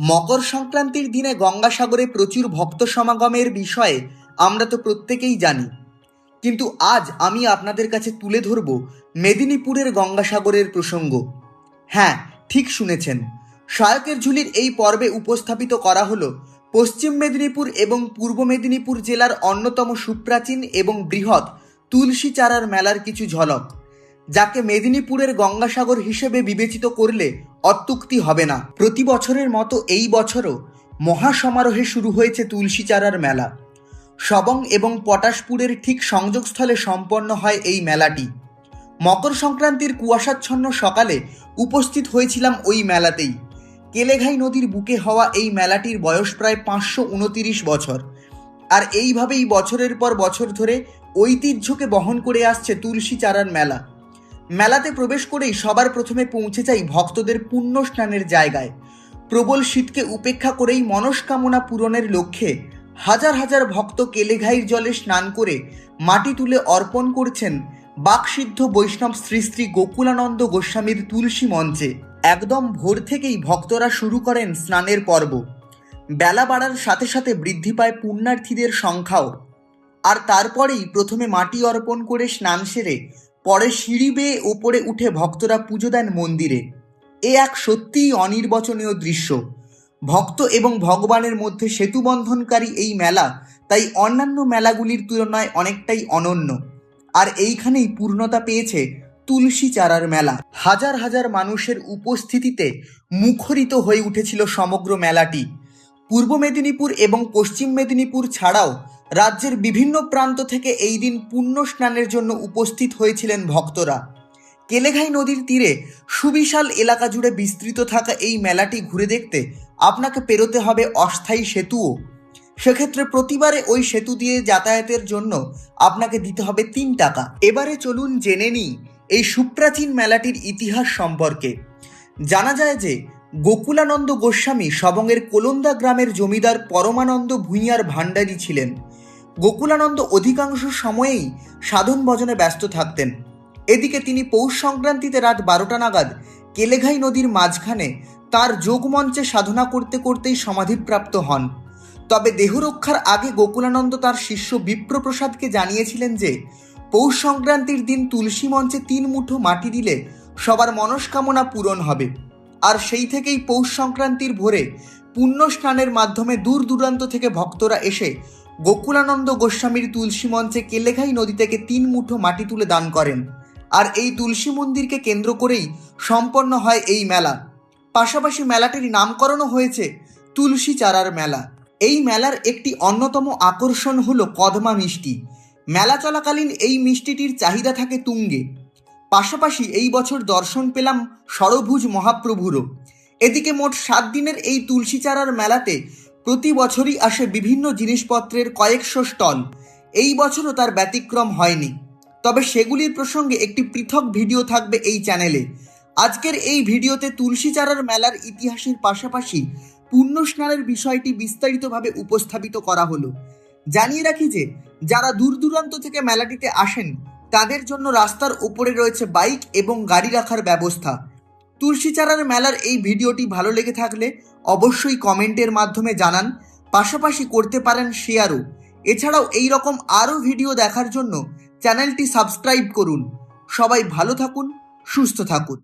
মকর সংক্রান্তির দিনে গঙ্গাসাগরে প্রচুর ভক্ত সমাগমের বিষয়ে আমরা তো প্রত্যেকেই জানি। কিন্তু আজ আমি আপনাদের কাছে তুলে ধরব মেদিনীপুরের গঙ্গাসাগরের প্রসঙ্গ। হ্যাঁ ঠিক শুনেছেন। সহায়কের ঝুলির এই পর্বে উপস্থাপিত করা হলো পশ্চিম মেদিনীপুর এবং পূর্ব মেদিনীপুর জেলার অন্যতম সুপ্রাচীন এবং বৃহৎ তুলসী চারার মেলার কিছু ঝলক। যাকে মেদিনীপুরের গঙ্গাসাগর হিসেবে বিবেচিত করলে অত্যুক্তি হবে না। প্রতি বছরের মতো এই বছরও মহাসমারোহে শুরু হয়েছে তুলসী চারার মেলা। সবং এবং পটাশপুরের ঠিক সংযোগস্থলে সম্পন্ন হয় এই মেলাটি। মকর সংক্রান্তির কুয়াশাচ্ছন্ন সকালে উপস্থিত হয়েছিলাম ওই মেলাতেই। কেলেঘাই নদীর বুকে হওয়া এই মেলাটির বয়স প্রায় পাঁচশো উনতিরিশ বছর। আর এইভাবেই বছরের পর বছর ধরে ঐতিহ্যকে বহন করে আসছে তুলসী চারার মেলা। মেলাতে প্রবেশ করেই সবার প্রথমে পৌঁছে যাই ভক্তদের পুণ্য স্নানের জায়গায়। প্রবল শীতকে উপেক্ষা করেই মনস্কামনা পূরণের লক্ষ্যে হাজার হাজার ভক্ত কেলেঘাইর জলে স্নান করে মাটি তুলে অর্পণ করছেন বাকসিদ্ধ বৈষ্ণব শ্রী শ্রী গোকুলানন্দ গোস্বামীর তুলসী মঞ্চে। একদম ভোর থেকেই ভক্তরা শুরু করেন স্নানের পর্ব। বেলা বাড়ার সাথে সাথে বৃদ্ধি পায় পুণ্যার্থীদের সংখ্যাও। আর তারপরেই প্রথমে মাটি অর্পণ করে স্নান সেরে পরে সিঁড়ি বেয়ে ওপরে উঠে ভক্তরা পুজো দেন মন্দিরে। এ এক সত্যিই অনির্বচনীয় দৃশ্য। ভক্ত এবং ভগবানের মধ্যে সেতু বন্ধনকারী এই মেলা, তাই অন্যান্য মেলাগুলির তুলনায় অনেকটাই অনন্য। আর এইখানেই পূর্ণতা পেয়েছে তুলসী চারার মেলা। হাজার হাজার মানুষের উপস্থিতিতে মুখরিত হয়ে উঠেছিল সমগ্র মেলাটি। পূর্ব মেদিনীপুর এবং পশ্চিম মেদিনীপুর ছাড়াও রাজ্যের বিভিন্ন প্রান্ত থেকে এই দিন পুণ্য স্নানের জন্য উপস্থিত হয়েছিলেন ভক্তরা। কেলেঘাই নদীর তীরে সুবিশাল এলাকা জুড়ে বিস্তৃত থাকা এই মেলাটি ঘুরে দেখতে আপনাকে পেরোতে হবে অস্থায়ী সেতুও। সেক্ষেত্রে প্রতিবারে ওই সেতু দিয়ে যাতায়াতের জন্য আপনাকে দিতে হবে তিন টাকা। এবারে চলুন জেনে নিই এই সুপ্রাচীন মেলাটির ইতিহাস সম্পর্কে। জানা যায় যে গোকুলানন্দ গোস্বামী সবংয়ের কোলন্দা গ্রামের জমিদার পরমানন্দ ভূঁইয়ার ভাণ্ডারী ছিলেন। গোকুলানন্দ অধিকাংশ সময়েই সাধন ভজনে ব্যস্ত থাকতেন। এদিকে তিনি পৌষ সংক্রান্তিতে রাত বারোটা নাগাদ কেলেঘাই নদীর মাঝখানে তার যোগমঞ্চে সাধনা করতে করতেই সমাধিপ্রাপ্ত হন। তবে দেহরক্ষার আগে গোকুলানন্দ তার শিষ্য বিপ্রপ্রসাদকে জানিয়েছিলেন যে, পৌষ সংক্রান্তির দিন তুলসী মঞ্চে তিন মুঠো মাটি দিলে সবার মনস্কামনা পূরণ হবে। আর সেই থেকেই পৌষ সংক্রান্তির ভোরে পুণ্য স্নানের মাধ্যমে দূর দূরান্ত থেকে ভক্তরা এসে গোকুলানন্দ গোস্বামীর তুলসী মঞ্চে কেলেঘাই নদী থেকে তিন মুঠো মাটি তুলে দান করেন। আর এই তুলসী মন্দিরকে কেন্দ্র করেই সম্পন্ন হয় এই মেলা। পাশাপাশি মেলাটির নামকরণও হয়েছে তুলসী চারার মেলা। এই মেলার একটি অন্যতম আকর্ষণ হল কদমা মিষ্টি। মেলা চলাকালীন এই মিষ্টিটির চাহিদা থাকে তুঙ্গে। পাশাপাশি এই বছর দর্শন পেলাম ষড়ভুজ মহাপ্রভুরও। এদিকে মোট সাত দিনের এই তুলসী চারার মেলাতে প্রতি বছরই আসে বিভিন্ন জিনিসপত্রের কয়েকশো স্টল। এই বছরও তার ব্যতিক্রম হয়নি। তবে সেগুলির প্রসঙ্গে একটি পৃথক ভিডিও থাকবে এই চ্যানেলে। আজকের এই ভিডিওতে তুলসী চারার মেলার ইতিহাসের পাশাপাশি পুণ্য স্নানের বিষয়টি বিস্তারিতভাবে উপস্থাপিত করা হলো। জানিয়ে রাখি যে, যারা দূর দূরান্ত থেকে মেলাটিতে আসেন, তাদের জন্য রাস্তার ওপরে রয়েছে বাইক এবং গাড়ি রাখার ব্যবস্থা। তুলসী চারার মেলার এই ভিডিওটি ভালো লেগে থাকলে অবশ্যই কমেন্টের মাধ্যমে জানান। পাশাপাশি করতে পারেন শেয়ারও। এছাড়াও এই রকম আরও ভিডিও দেখার জন্য চ্যানেলটি সাবস্ক্রাইব করুন। সবাই ভালো থাকুন, সুস্থ থাকুন।